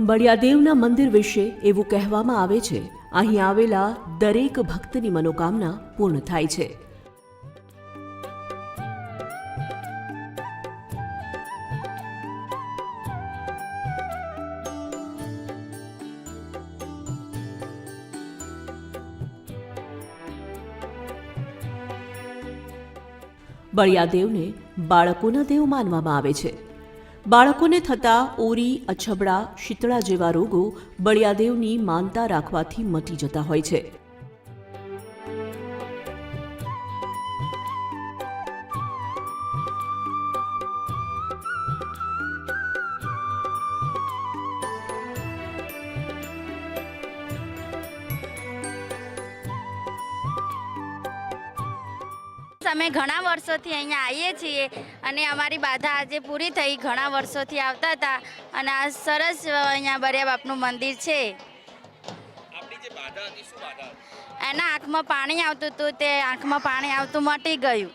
બળિયાદેવના મંદિર વિશે એવું કહેવામાં આવે છે. અહીં આવેલા દરેક ભક્તની મનોકામના પૂર્ણ થાય છે. બળિયાદેવને બાળકોના દેવ માનવામાં આવે છે. બાળકોને થતા ઓરી અછબડા શીતળા જેવા રોગો બળિયાદેવની માનતા રાખવાથી મટી જતા હોય છે. અમે ઘણા વર્ષોથી અહીંયા આવીએ છીએ અને અમારી બાધા આજે પૂરી થઈ. ઘણા વર્ષોથી આવતા હતા અને આ સરસ અહીંયા બરિયા બાપનું મંદિર છે. આપણી જે બાધા હતી શું બાધા હતી? એના આંખમાં પાણી આવતું હતું તે આંખમાં પાણી આવતું મટી ગયું.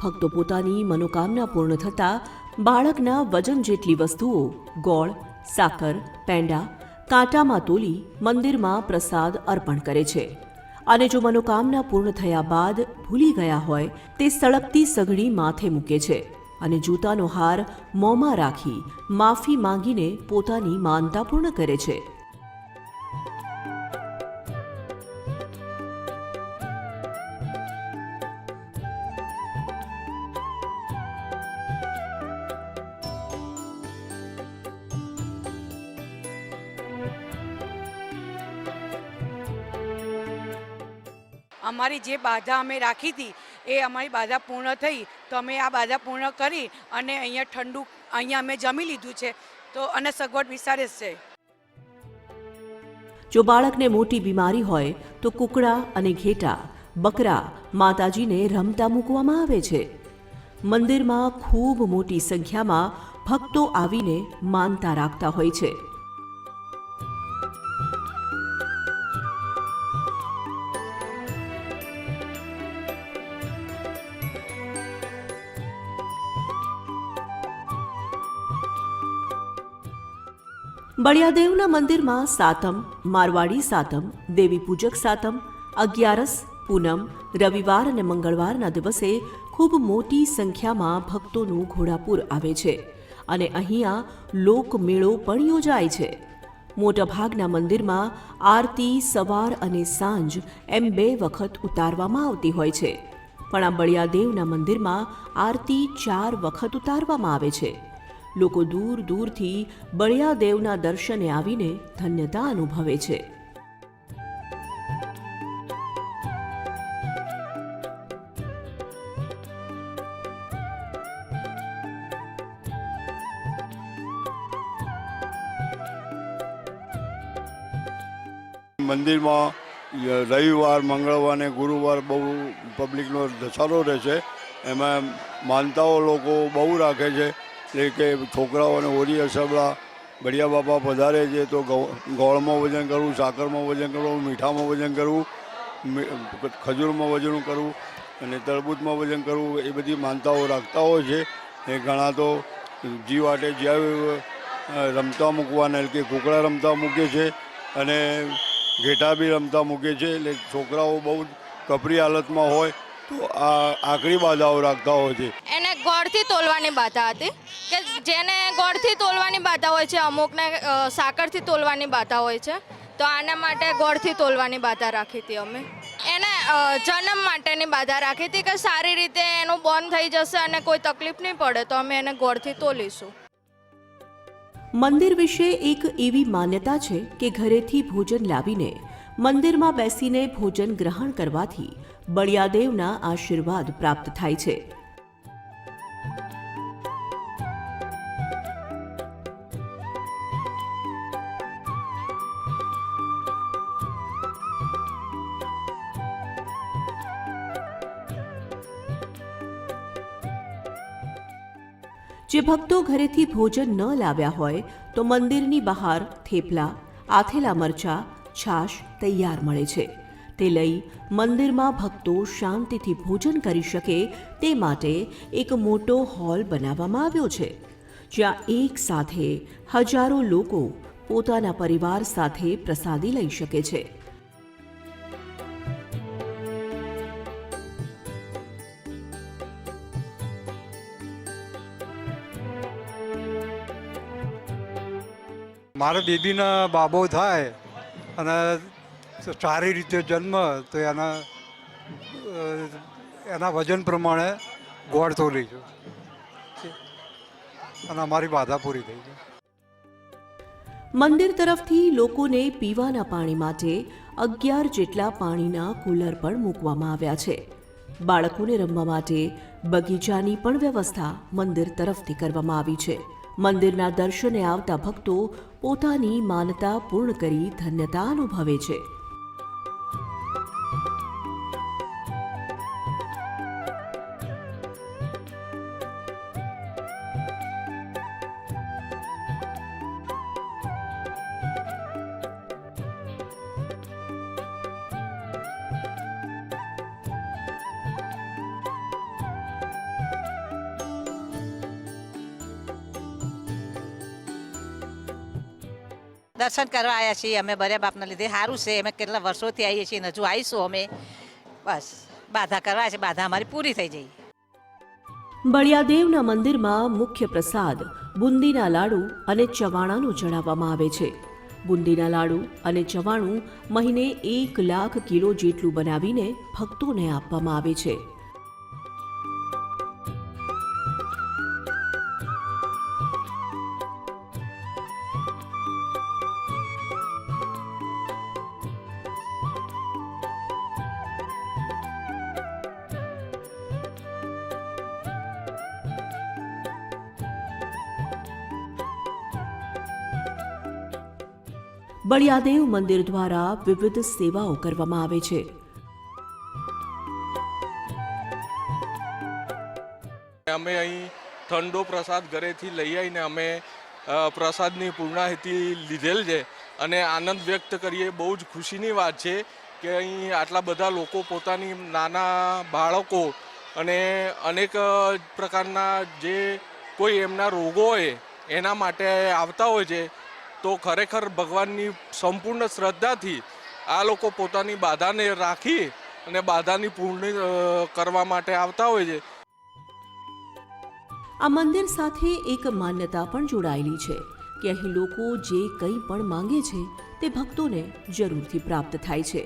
ભક્તો પોતાની મનોકામના પૂર્ણ થતાં બાળકના વજન જેટલી વસ્તુઓ ગોળ સાકર પેંડા કાંટામાં તોલી મંદિરમાં પ્રસાદ અર્પણ કરે છે. અને જો મનોકામના પૂર્ણ થયા બાદ ભૂલી ગયા હોય, તે સળગતી સઘળી માથે મૂકે છે અને જૂતાનો હાર મોંમાં રાખી માફી માંગીને પોતાની માનતા પૂર્ણ કરે છે. અમારી જે બાધા અમે રાખી હતી, એ અમારી બાધા પૂર્ણ થઈ. તો અમે આ બાધા પૂર્ણ કરી અને અહીંયા ઠંડુ, અહીંયા અમે જમી લીધું છે. તો અને સગવડ વિસારે જ છે. જો બાળકને મોટી બીમારી હોય, તો કુકડા અને ઘેટા, બકરા, માતાજીને રમતા મૂકવામાં આવે છે. મંદિરમાં ખૂબ મોટી સંખ્યામાં ભક્તો આવીને માનતા રાખતા હોય છે. બળિયાદેવના મંદિરમાં સાતમ, મારવાડી સાતમ, દેવી પૂજક સાતમ, અગિયારસ, પૂનમ, રવિવાર અને મંગળવારના દિવસે ખૂબ મોટી સંખ્યામાં ભક્તોનું ઘોડાપુર આવે છે અને અહીંયા લોકમેળો પણ યોજાય છે. મોટાભાગના મંદિરમાં આરતી, સવાર અને સાંજ એમ બે વખત ઉતારવામાં આવતી હોય છે. પણ આ બળિયાદેવના મંદિરમાં આરતી ચાર વખત ઉતારવામાં આવે છે. લોકો દૂર દૂરથી બળિયાદેવના દર્શને આવીને ધન્યતા અનુભવે છે. મંદિરમાં રવિવાર, મંગળવાર અને ગુરુવાર બહુ પબ્લિકનો ધસારો રહે છે. એમાં માનતાઓ લોકો બહુ રાખે છે. એટલે કે છોકરાઓને ઓરી અસબડા બળિયા બાપા પધારે છે, તો ગોળમાં વજન કરવું, સાકરમાં વજન કરવું, મીઠામાં વજન કરવું ખજૂરમાં વજન કરવું અને તરબૂચમાં વજન કરવું, એ બધી માનતાઓ રાખતા હોય છે. એ ઘણા તો જીવ આટે જ્યાં રમતા મૂકવાના, એટલે કે કુકડા રમતા મૂકે છે અને ઘેટા બી રમતા મૂકે છે, એટલે છોકરાઓ બહુ કપરી હાલતમાં હોય, તો આ આકરી બાધાઓ રાખતા હોય છે. ગોળથી તોલવાની બાધા હતી. કે જેને ગોળથી તોલવાની બાધા હોય છે, અમુકને સાકરથી તોલવાની બાધા હોય છે, તો આના માટે ગોળથી તોલવાની બાધા રાખી હતી અમે. એને જન્મ માટેની બાધા રાખી હતી કે સારી રીતે એનું બોન થઈ જશે અને કોઈ તકલીફ નહીં પડે, તો અમે એને ગોળથી તોલીશું. મંદિર વિશે એક એવી માન્યતા છે કે ઘરેથી ભોજન લાવીને મંદિરમાં બેસીને ભોજન ગ્રહણ કરવાથી બળિયાદેવના આશીર્વાદ પ્રાપ્ત થાય છે. જે ભક્તો ઘરેથી ભોજન ન લાવ્યા હોય, તો મંદિરની બહાર થેપલા, આથેલા મરચા, છાશ તૈયાર મળે છે. તે લઈ મંદિરમાં ભક્તો શાંતિથી ભોજન કરી શકે તે માટે એક મોટો હોલ બનાવવામાં આવ્યો છે, જ્યાં એક સાથે હજારો લોકો પોતાના પરિવાર સાથે પ્રસાદી લઈ શકે છે. મારે બેબીના બાબો થાય અને સારી રીતે જન્મ, તો એના એના વજન પ્રમાણે ગોળ તોલી છું અને અમારી બાધા પૂરી થઈ છે મંદિર તરફથી લોકોને પીવાના પાણી માટે અગિયાર જેટલા પાણીના કુલર પણ મૂકવામાં આવ્યા છે. બાળકોને રમવા માટે બગીચાની પણ વ્યવસ્થા મંદિર તરફથી કરવામાં આવી છે. મંદિરના દર્શને આવતા ભક્તો પોતાની માનતા પૂર્ણ કરી ધન્યતા અનુભવે છે. દર્શન કરવા આવ્યા છીએ. અમે બર્યા બાપના લીધે સારું છે. અમે કેટલા વર્ષોથી આવીએ છીએ હજુ આવીશું અમે. બસ, બાધા કરવા છે. બાધા અમારી પૂરી થઈ જઈ. બળિયાદેવના મંદિરમાં મુખ્ય પ્રસાદ બુંદીના લાડુ અને ચવાણાનું જણાવવામાં આવે છે. બુંદીના લાડુ અને ચવાણું મહિને એક લાખ કિલો જેટલું બનાવીને ભક્તોને આપવામાં આવે છે. બળિયાદેવ મંદિર દ્વારા વિવિધ સેવાઓ કરવામાં આવે છે. અમે અહીં ઠંડો પ્રસાદ ઘરેથી લઈ આવીને અમે પ્રસાદની પૂર્ણાહિતિ લીધેલ છે અને આનંદ વ્યક્ત કરીએ. બહુ જ ખુશીની વાત છે કે અહીં આટલા બધા લોકો પોતાની નાના બાળકો અને અનેક પ્રકારના જે કોઈ એમના રોગો હોય એના માટે આવતા હોય છે. તો ખરેખર ભગવાનની સંપૂર્ણ શ્રદ્ધાથી આ લોકો પોતાની બાધાને રાખી અને બાધાની પૂર્ણ કરવા માટે આવતા હોય છે. આ મંદિર સાથે એક માન્યતા પણ જોડાયેલી છે કે અહીં લોકો જે કંઈ પણ માંગે છે તે ભક્તોને જરૂરથી પ્રાપ્ત થાય છે.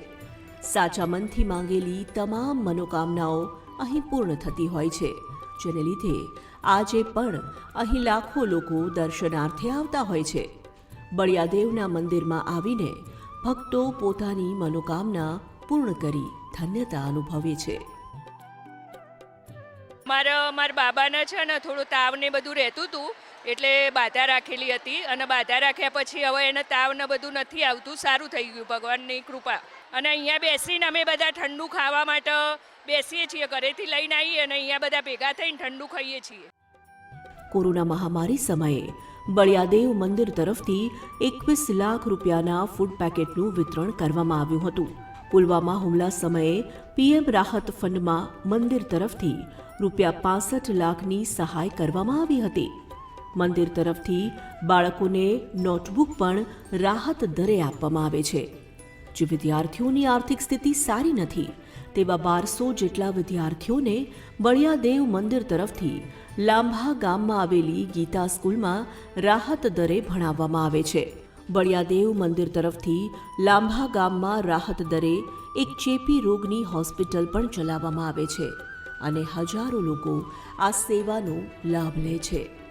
સાચા મનથી માંગેલી તમામ મનોકામનાઓ અહીં પૂર્ણ થતી હોય છે, જેને લીધે આજે પણ અહીં લાખો લોકો દર્શનાર્થે આવતા હોય છે. બળિયાદેવના મંદિરમાં આવીને ભક્તો પોતાની મનોકામના પૂર્ણ કરી ધન્યતા અનુભવે છે. મારા મારા બાબાના છે ને થોડું તાવ ને બધું રહેતું હતું એટલે બાધા રાખેલી હતી અને બાધા રાખ્યા પછી હવે એને તાવ ને બધું નથી આવતું સારું થઈ ગયું ભગવાનની કૃપા. અને અહીંયા બેસીને અમે બધા ઠંડુ ખાવા માટે બેસીએ છીએ ઘરેથી લઈને આવીએ અને અહીંયા બધા ભેગા થઈને ઠંડુ ખાઈએ છીએ. કોરોના મહામારી સમયે બળિયાદેવ મંદિર તરફથી એકવીસ લાખ રૂપિયાના ફૂડ પેકેટનું વિતરણ કરવામાં આવ્યું હતું. પુલવામા હુમલા સમયે પીએમ રાહત ફંડમાં મંદિર તરફથી રૂપિયા પાસઠ લાખની સહાય કરવામાં આવી હતી. મંદિર તરફથી બાળકોને નોટબુક પણ રાહત દરે આપવામાં આવે છે. જે વિદ્યાર્થીઓની આર્થિક સ્થિતિ સારી નથી, તેવા બારસો જેટલા વિદ્યાર્થીઓને બળિયાદેવ મંદિર તરફથી લાંભા ગામમાં આવેલી ગીતા સ્કૂલમાં રાહત દરે ભણાવવામાં આવે છે. બળિયાદેવ મંદિર તરફથી લાંભા ગામમાં રાહત દરે એક ચેપી રોગની હોસ્પિટલ પણ ચલાવવામાં આવે છે અને હજારો લોકો આ સેવાનો લાભ લે છે.